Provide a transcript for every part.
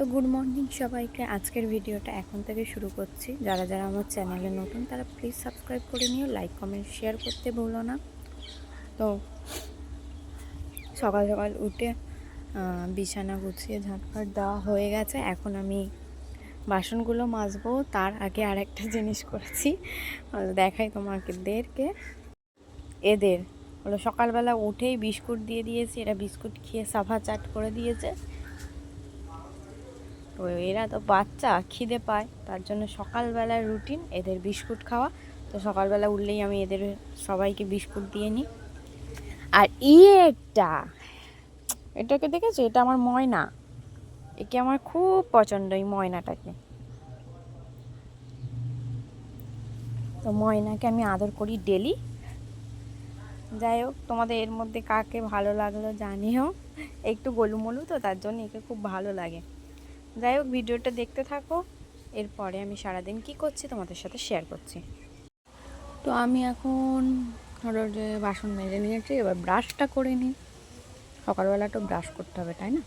তো good morning সবাইকে। আজকের ভিডিওটা এখন থেকে শুরু করছি। যারা যারা আমার চ্যানেলে নতুন, তারা প্লিজ সাবস্ক্রাইব করে নিও লাইক কমেন্ট শেয়ার করতে ভুলো না। তো সকাল সকাল উঠে বিছানা গুছিয়ে ঝাঁটফাট দেওয়া হয়ে গেছে। এখন আমি বাসনগুলো মাজবো। তার আগে আর একটা জিনিস করেছি। দেখাই তোমাদেরকে এদের হলো সকালবেলা উঠেই বিস্কুট দিয়ে দিয়েছি। এরা বিস্কুট খেয়ে সাফা চাট করে দিয়েছে। তো এরা তো বাচ্চা, খিদে পায়। তার জন্য সকালবেলার রুটিন এদের বিস্কুট খাওয়া। তো সকালবেলা উঠলেই আমি এদের সবাইকে বিস্কুট দিয়ে নিই। আর এটা এটাকে দেখেছ? এটা আমার ময়না। একে আমার খুব পছন্দ, এই ময়নাটাকে। তো ময়নাকে আমি আদর করি ডেলি যাই হোক, তোমাদের এর মধ্যে কাকে ভালো লাগল জানিও। একটু গোলুমলু তো, তার জন্য একে খুব ভালো লাগে। যাই হোক, ভিডিওটা দেখতে থাকো। এরপরে আমি সারাদিন কি করছি তোমাদের সাথে শেয়ার করছি। তো আমি এখন ধরো যে বাসন মেজে নিয়েছি, এবার ব্রাশটা করে নিই। সকালবেলা তো ব্রাশ করতে হবে, তাই না?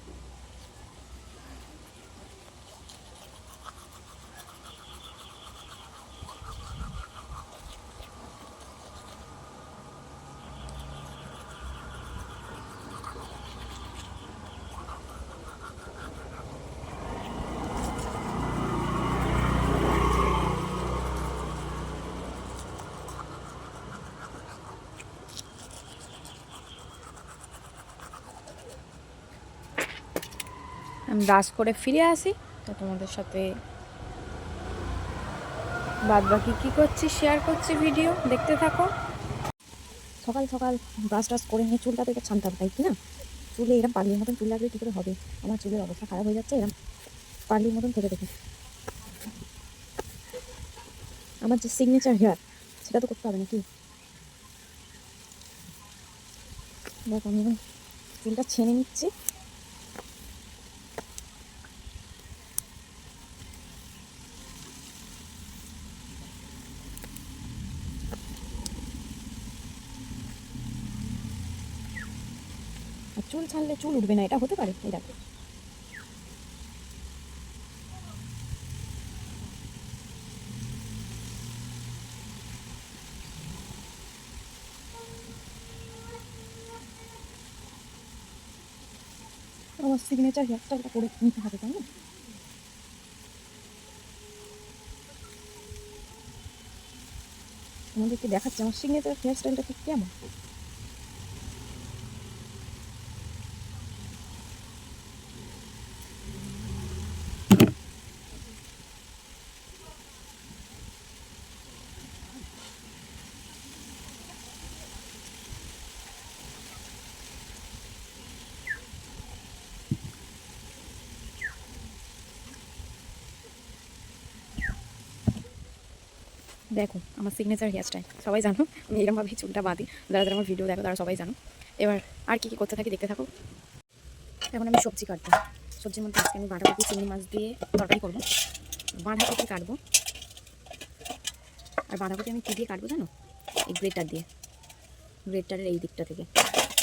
আমি ব্রাশ করে ফিরে আসি। তো তোমাদের সাথে বাদ বাকি কী করছি শেয়ার করছি ভিডিও দেখতে থাকো। সকাল সকাল ব্রাশ টাশ করে নিয়ে চুলটা থেকে ছানতে হবে, তাই কি না? চুলে এরকম পার্লির মতন চুল লাগলে কী করে হবে? আমার চুলের অবস্থা খারাপ হয়ে যাচ্ছে এরকম পার্লির মতন থেকে দেখে। আমার যে সিগনেচার হেয়ার সেটা তো করতে হবে নাকি? দেখ আমি চুলটা ছেনে নিচ্ছি। চুল ছাড়লে চুল উঠবে না, এটা হতে পারে? এই দেখো। আমার সিগনেচার হেয়ারস্টাইলটা করে নিতে হবে, তাই না? তোমাদেরকে দেখাচ্ছে, আমার সিগনেচার হেয়ারস্টাইলটা ঠিক কেমন? দেখো, আমার সিগনেচার হেয়ারস্টাইল সবাই জানো, আমি এরকমভাবেই চুলটা বাঁধি, যারা যারা আমার ভিডিও দেখো, তারা সবাই জানো। এবার আর কি কী করতে থাকি দেখতে থাকো। এখন আমি সবজি কাটবো। সবজির মধ্যে আজকে আমি বাঁধাকপি, চিংড়ি মাছ দিয়ে তরকারি করব। বাঁধাকপি কাটবো। আর বাঁধাকপি আমি কী দিয়ে কাটবো জানো? এই গ্রেটার দিয়ে। গ্রেটারের এই দিকটা থেকে।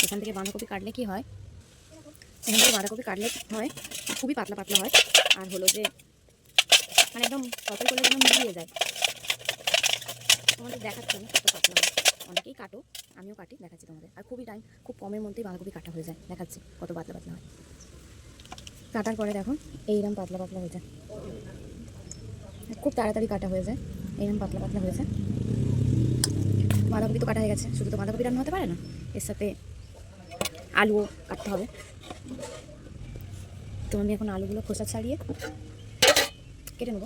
এখান থেকে বাঁধাকপি কাটলে কি হয়? এখান থেকে বাঁধাকপি কাটলে হয়, খুবই পাতলা পাতলা হয়। আর হলো যে মানে একদম তরকারি করলে যেন মিলিয়ে যায়। তোমাদের দেখাচ্ছি, আমি কত পাতলা অনেকেই কাটো, আমিও কাটি, দেখাচ্ছি তোমাদের। আর খুবই টাইম খুব কমের মধ্যেই বাঁধাকপি কাটা হয়ে যায়। দেখাচ্ছি কত পাতলা পাতলা হয়। কাটার পরে দেখো এইরকম পাতলা পাতলা হয়ে যায়। খুব তাড়াতাড়ি কাটা হয়ে যায়। এইরকম পাতলা পাতলা হয়ে যায়। বাঁধাকপি তো কাটা হয়ে গেছে, শুধু তো বাঁধাকপি রান্না হতে পারে না? এর সাথে আলুও কাটতে হবে। তো আমি এখন আলুগুলো খোসা ছাড়িয়ে কেটে নেব।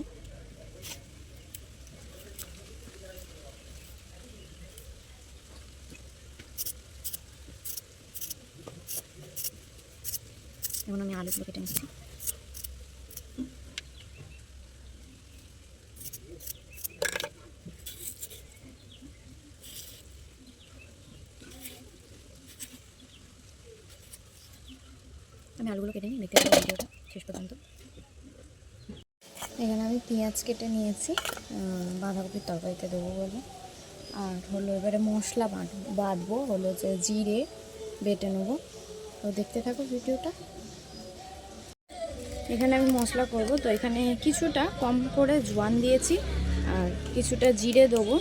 এখন আমি আলুগুলো কেটে নিচ্ছি আমি আলুগুলো কেটে নিই, দেখতে পাবো ভিডিওটা, শেষ পর্যন্ত। এখানে আমি পেঁয়াজ কেটে নিয়েছি বাঁধাকপির তরকারিতে দেবো বলে। আর হলো এবারে মশলা বাঁধ- বাঁধবো হলো যে জিরে বেটে নেব। তো দেখতে থাকো ভিডিওটা। এখানে আমি মশলা করব। তো এখানে কিছুটা কম করে জোয়ান দিয়েছি, আর কিছুটা জিরে দেবো।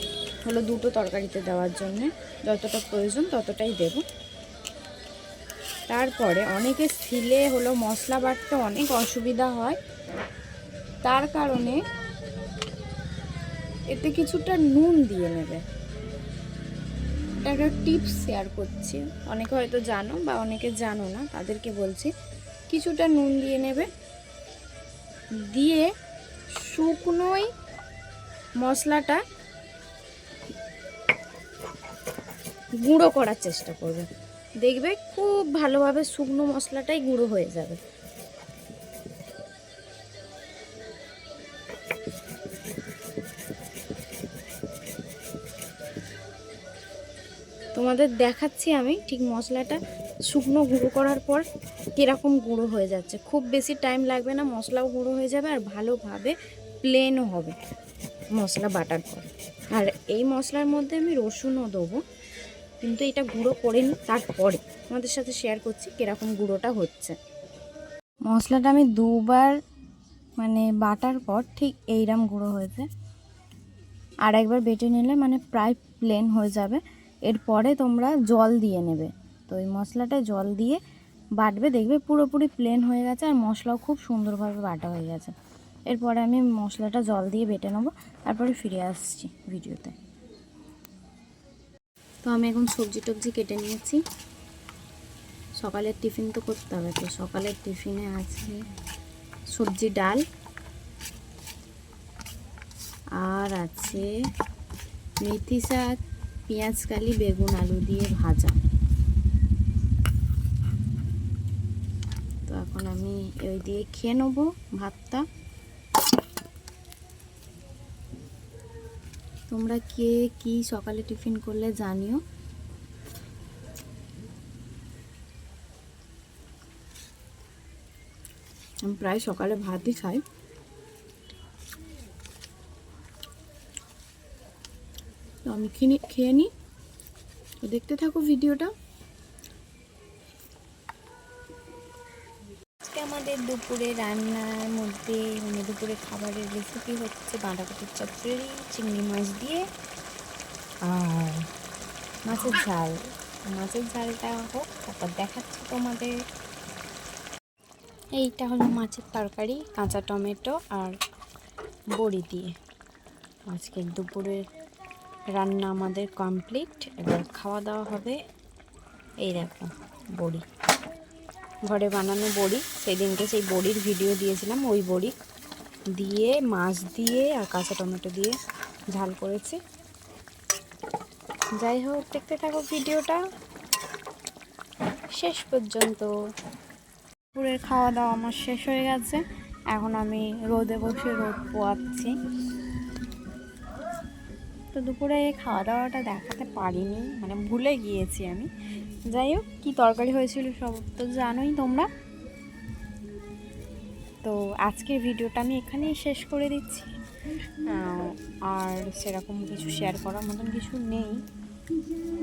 হলো দুটো তরকারিতে দেওয়ার জন্যে। যতটা প্রয়োজন ততটাই দেব। তারপরে অনেকে সিলে হলো মশলা বাটতে অনেক অসুবিধা হয়। তার কারণে এতে কিছুটা নুন দিয়ে নেবে। একটা টিপস শেয়ার করছি। অনেকে হয়তো জানো বা অনেকে জানো না, তাদেরকে বলছি। কিছুটা নুন দিয়ে নেবে। দিয়ে শুকনোই মশলাটা গুঁড়ো করার চেষ্টা করবে। দেখবে খুব ভালোভাবে শুকনো মশলাটাই গুঁড়ো হয়ে যাবে। তোমাদের দেখাচ্ছি আমি ঠিক মশলাটা শুকনো গুঁড়ো করার পর কীরকম গুঁড়ো হয়ে যাচ্ছে। খুব বেশি টাইম লাগবে না, মশলাও গুঁড়ো হয়ে যাবে আর ভালোভাবে প্লেনও হবে মশলা বাটার পর। আর এই মশলার মধ্যে আমি রসুনও দেবো, কিন্তু এটা গুঁড়ো করে নিই তারপরে আমাদের সাথে শেয়ার করছি কীরকম গুঁড়োটা হচ্ছে। মশলাটা আমি দুবার মানে বাটার পর ঠিক এইরকম গুঁড়ো হয়েছে। আর একবার বেটে নিলে মানে প্রায় প্লেন হয়ে যাবে। এরপরে তোমরা জল দিয়ে নেবে। তো ওই মশলাটা জল দিয়ে বাটবে, দেখবে পুরোপুরি প্লেন হয়ে গেছে আর মশলাও খুব সুন্দরভাবে বাটা হয়ে গেছে। এরপরে আমি মশলাটা জল দিয়ে বেটে নেব, তারপরে ফিরে আসছি ভিডিওতে। তো আমি এখন সবজি টবজি কেটে নিয়েছি। সকালের টিফিন তো করতে হবে, তো সকালের টিফিনে আছে সবজি ডাল আর আছে মেথি শাক, পেঁয়াজ কালি, বেগুন, আলু দিয়ে ভাজা। এখন আমি ওই দিয়ে খেয়ে নেব ভাতটা। তোমরা কে কি সকালে টিফিন করলে জানিও। আমি প্রায় সকালে ভাতই খাই। তো আমি খেয়ে নিই দেখতে থাকো ভিডিওটা। আমাদের দুপুরে রান্নার মধ্যে মানে দুপুরে খাবারের রেসিপি হচ্ছে বাঁধাকপির চচ্চড়ি চিংড়ি মাছ দিয়ে আর মাছের ঝাল। মাছের ঝালটা হোক তারপর দেখাচ্ছি তোমাদের। এইটা হলো মাছের তরকারি কাঁচা টমেটো আর বড়ি দিয়ে। আজকের দুপুরের রান্না আমাদের কমপ্লিট এবার খাওয়া দাওয়া হবে। এই দেখো বড়ি। ঘরে বানানো বড়ি। সেদিনকে সেই বড়ির ভিডিও দিয়েছিলাম, ওই বড়ি দিয়ে, মাছ দিয়ে আর কাঁচা টমেটো দিয়ে ঝাল করেছি। যাই হোক, দেখতে থাকো ভিডিওটা শেষ পর্যন্ত। দুপুরের খাওয়া দাওয়া আমার শেষ হয়ে গেছে। এখন আমি রোদে বসে রোদ পোয়াচ্ছি। তো দুপুরে খাওয়া দাওয়াটা দেখাতে পারিনি মানে ভুলে গিয়েছি আমি। যাই হোক, কী তরকারি হয়েছিল সব তো জানোই তোমরা। তো আজকের ভিডিওটা আমি এখানেই শেষ করে দিচ্ছি। আর সেরকম কিছু শেয়ার করার মতন কিছু নেই।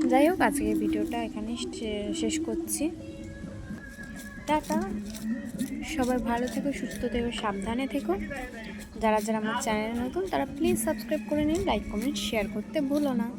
যাই হোক, আজকের ভিডিওটা এখানেই শে- শেষ করছি। টাটা। সবাই ভালো থেকো, সুস্থ থেকো, সাবধানে থেকো। যারা যারা আমার চ্যানেলে নতুন, তারা প্লিজ সাবস্ক্রাইব করে নিন লাইক কমেন্ট শেয়ার করতে ভুলো না।